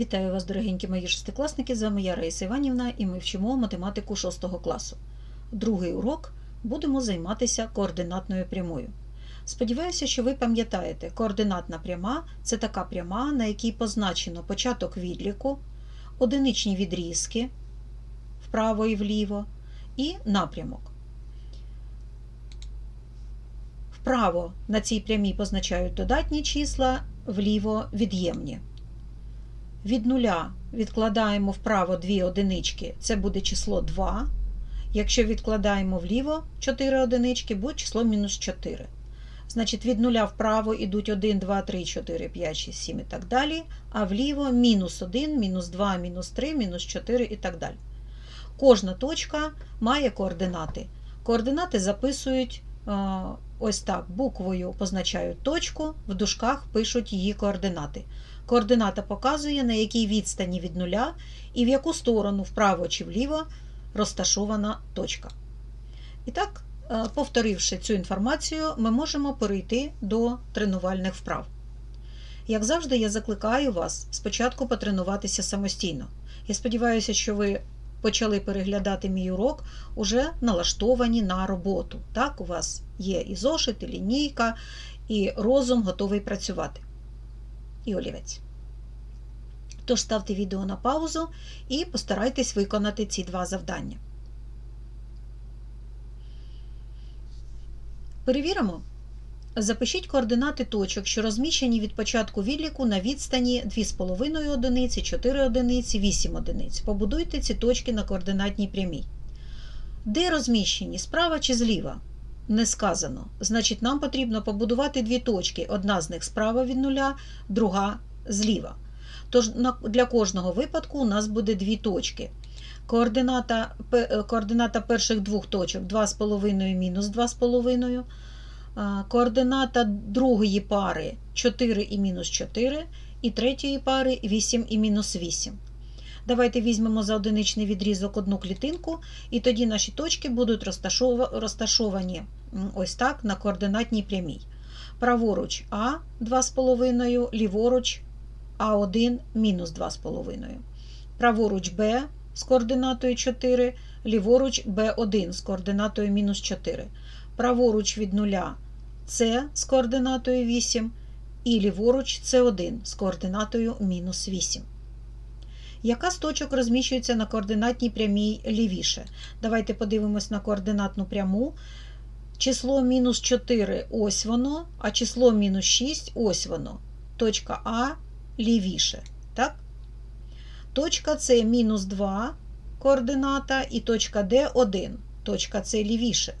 Вітаю вас, дорогенькі мої шестикласники! З вами я Раїса Іванівна і ми вчимо математику 6 класу. Другий урок будемо займатися координатною прямою. Сподіваюся, що ви пам'ятаєте, координатна пряма це така пряма, на якій позначено початок відліку, одиничні відрізки вправо і вліво і напрямок. Вправо на цій прямій позначають додатні числа, вліво від'ємні. Від нуля відкладаємо вправо дві одинички, це буде число 2. Якщо відкладаємо вліво 4 одинички, буде число мінус 4. Значить, від нуля вправо йдуть 1, 2, 3, 4, 5, 6, 7 і так далі. А вліво мінус 1, мінус 2, мінус 3, мінус 4 і так далі. Кожна точка має координати. Координати записують е, ось так: буквою позначають точку, в дужках пишуть її координати. Координата показує, на якій відстані від нуля і в яку сторону, вправо чи вліво, розташована точка. І так, е, повторивши цю інформацію, ми можемо перейти до тренувальних вправ. Як завжди, я закликаю вас спочатку потренуватися самостійно. Я сподіваюся, що ви почали переглядати мій урок уже налаштовані на роботу. Так, у вас є і зошит, і лінійка, і розум готовий працювати і олівець. Тож ставте відео на паузу і постарайтесь виконати ці два завдання. Перевіримо. Запишіть координати точок, що розміщені від початку відліку на відстані 2,5 одиниці, 4 одиниці, 8 одиниць. Побудуйте ці точки на координатній прямій. Де розміщені? Справа чи зліва? Не сказано. Значить, нам потрібно побудувати дві точки. Одна з них справа від нуля, друга зліва. Тож для кожного випадку у нас буде дві точки. Координата, координата перших двох точок 2,5 мінус 2,5. Координата другої пари 4 і мінус 4, і третьої пари 8 і мінус 8. Давайте візьмемо за одиничний відрізок одну клітинку, і тоді наші точки будуть розташовані ось так на координатній прямій. Праворуч А 2,5, ліворуч А1 мінус 2,5. Праворуч Б з координатою 4, ліворуч Б1 з координатою мінус 4. Праворуч від нуля С з координатою 8, і ліворуч С1 з координатою мінус 8. Яка з точок розміщується на координатній прямій лівіше? Давайте подивимось на координатну пряму. Число мінус 4 ось воно, а число мінус 6 ось воно. Точка А лівіше. Так? Точка С мінус 2 координата і точка Д 1. Точка С лівіше.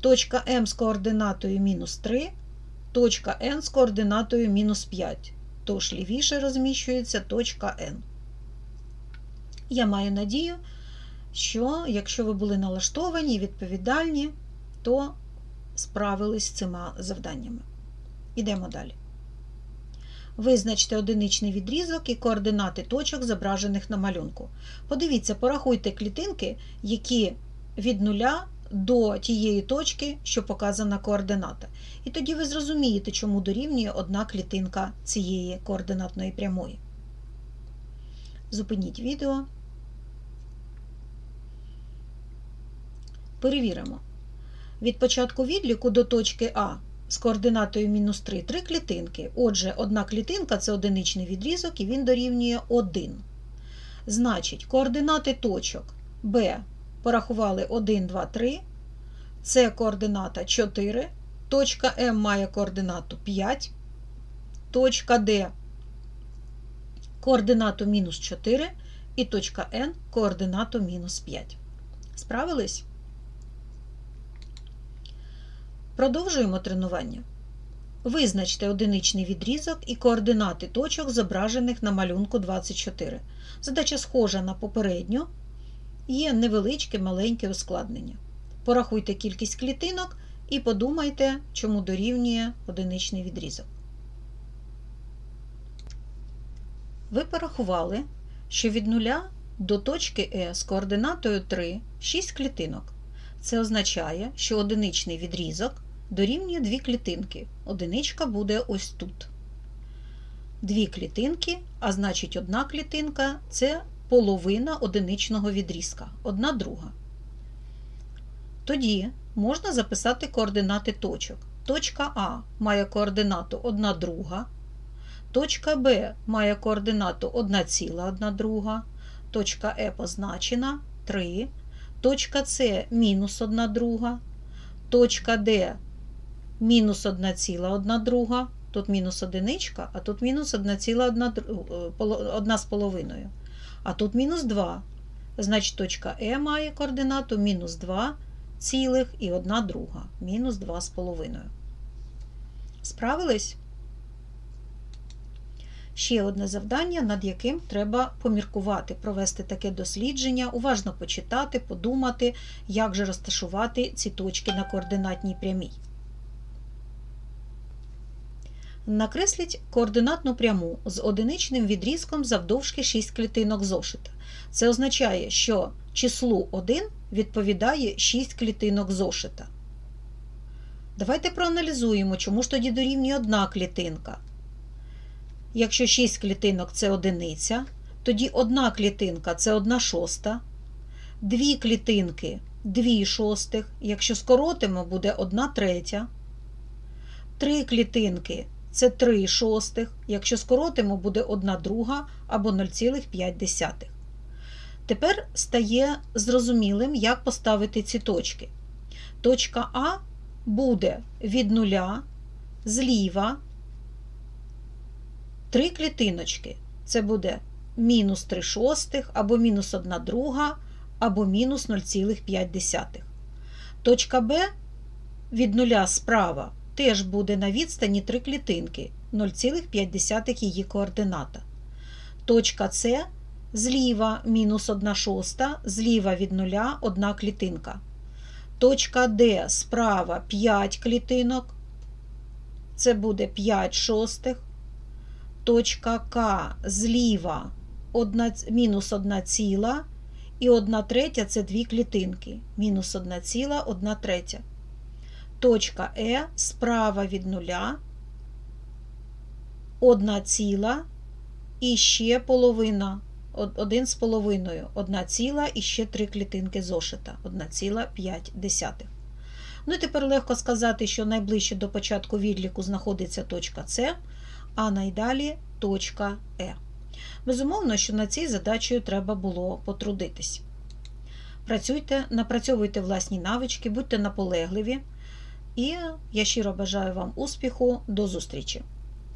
Точка М з координатою мінус 3, точка Н з координатою мінус 5. Тож лівіше розміщується точка Н. Я маю надію, що якщо ви були налаштовані і відповідальні, то справились з цими завданнями. Ідемо далі. Визначте одиничний відрізок і координати точок, зображених на малюнку. Подивіться, порахуйте клітинки, які від нуля до тієї точки, що показана координата. І тоді ви зрозумієте, чому дорівнює одна клітинка цієї координатної прямої. Зупиніть відео. Перевіримо. Від початку відліку до точки А з координатою мінус 3 три клітинки. Отже, одна клітинка це одиничний відрізок, і він дорівнює 1. Значить, координати точок Б порахували 1, 2, 3. С координата 4. Точка М має координату 5. Точка Д координату мінус 4. І точка Н координату мінус 5. Справились? Продовжуємо тренування. Визначте одиничний відрізок і координати точок, зображених на малюнку 24. Задача схожа на попередню. Є невеличке маленьке ускладнення. Порахуйте кількість клітинок і подумайте, чому дорівнює одиничний відрізок. Ви порахували, що від нуля до точки Е з координатою 3 6 клітинок. Це означає, що одиничний відрізок дорівнює 2 клітинки. Одиничка буде ось тут. дві клітинки, а значить одна клітинка це половина одиничного відрізка, одна друга. Тоді можна записати координати точок. Точка А має координату 1 друга, точка Б має координату 1 ціла 1 друга, точка Е позначена 3, точка С мінус 1 друга, точка Д мінус 1 ціла 1 друга, тут мінус одиничка, а тут мінус 1 ціла 1 з половиною, а тут мінус 2. Значить, точка Е має координату мінус 2 цілих і 1 друга, мінус 2 з половиною. Справились? Ще одне завдання, над яким треба поміркувати, провести таке дослідження, уважно почитати, подумати, як же розташувати ці точки на координатній прямій. Накресліть координатну пряму з одиничним відрізком завдовжки 6 клітинок зошита. Це означає, що числу 1 відповідає 6 клітинок зошита. Давайте проаналізуємо, чому ж тоді дорівнює одна клітинка. Якщо 6 клітинок це одиниця, тоді одна клітинка це 1 шоста, дві клітинки 2 шостих, якщо скоротимо, буде 1 третя, три клітинки це 3 шостих, якщо скоротимо, буде 1 друга або 0,5. Тепер стає зрозумілим, як поставити ці точки. Точка А буде від нуля зліва три клітиночки. Це буде мінус 3 шостих, або мінус 1 друга, або мінус 0,5. Точка Б від нуля справа теж буде на відстані 3 клітинки 0,5 її координата. Точка С зліва мінус 1 шоста, зліва від нуля 1 клітинка. Точка Д справа 5 клітинок. Це буде 5 шостих. Точка К зліва 1, мінус 1 ціла. І 1 третя це 2 клітинки. Мінус 1 ціла, 1 третя. Точка Е справа від нуля. 1 ціла і ще половина. 1 з половиною, 1 ціла і ще 3 клітинки зошита, 1,5. Ну і тепер легко сказати, що найближче до початку відліку знаходиться точка С, а найдалі точка Е. Безумовно, що над цією задачею треба було потрудитись. Працюйте, напрацьовуйте власні навички, будьте наполегливі. І я щиро бажаю вам успіху. До зустрічі!